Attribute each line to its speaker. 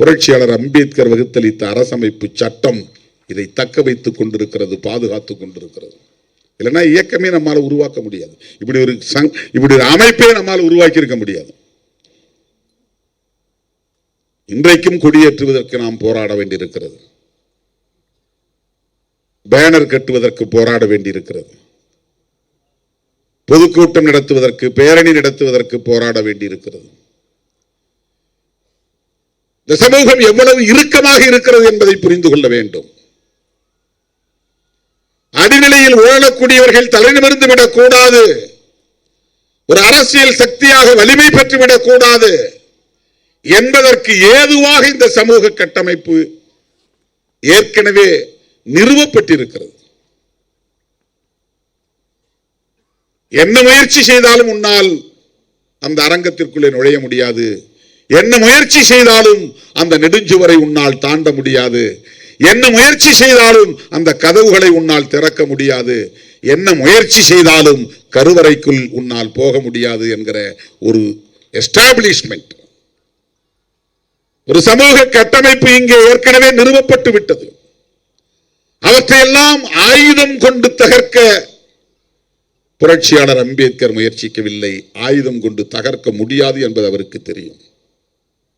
Speaker 1: புரட்சியாளர் அம்பேத்கர் வகுத்தளித்த அரசமைப்பு சட்டம் இதை தக்க வைத்துக் கொண்டிருக்கிறது பாதுகாத்துக் கொண்டிருக்கிறது. இல்லைன்னா இயக்கமே நம்மால உருவாக்க முடியாது. இப்படி ஒரு சங் இப்படி ஒரு அமைப்பே நம்மால் உருவாக்கி இருக்க முடியாது. இன்றைக்கும் கொடியேற்றுவதற்கு நாம் போராட வேண்டியிருக்கிறது. பேனர் கட்டுவதற்கு போராட வேண்டியிருக்கிறது. பொதுக்கூட்டம் நடத்துவதற்கு பேரணி நடத்துவதற்கு போராட வேண்டியிருக்கிறது. இந்த சமூகம் எவ்வளவு இறுக்கமாக இருக்கிறது என்பதை புரிந்து கொள்ள வேண்டும். அடிநிலையில் உழலக்கூடியவர்கள் தலைநிமிர்ந்து விடக்கூடாது. ஒரு அரசியல் சக்தியாக வலிமை பெற்றுவிடக் கூடாது என்பதற்கு ஏதுவாக இந்த சமூக கட்டமைப்பு ஏற்கனவே நிறுவப்பட்டிருக்கிறது. என்ன முயற்சி செய்தாலும் உன்னால் அந்த அரங்கத்திற்குள்ளே நுழைய முடியாது. என்ன முயற்சி செய்தாலும் அந்த நெடுஞ்சுவரை உன்னால் தாண்ட முடியாது. என்ன முயற்சி செய்தாலும் அந்த கதவுகளை உன்னால் திறக்க முடியாது. என்ன முயற்சி செய்தாலும் கருவறைக்குள் உன்னால் போக முடியாது என்கிற ஒரு எஸ்டாப்ளிஷ்மெண்ட். ஒரு சமூக கட்டமைப்பு இங்கே ஏற்கனவே நிறுவப்பட்டு விட்டது. அவற்றையெல்லாம் ஆயுதம் கொண்டு தகர்க்க புரட்சியாளர் அம்பேத்கர் முயற்சிக்கவில்லை. ஆயுதம் கொண்டு தகர்க்க முடியாது என்பது அவருக்கு தெரியும்.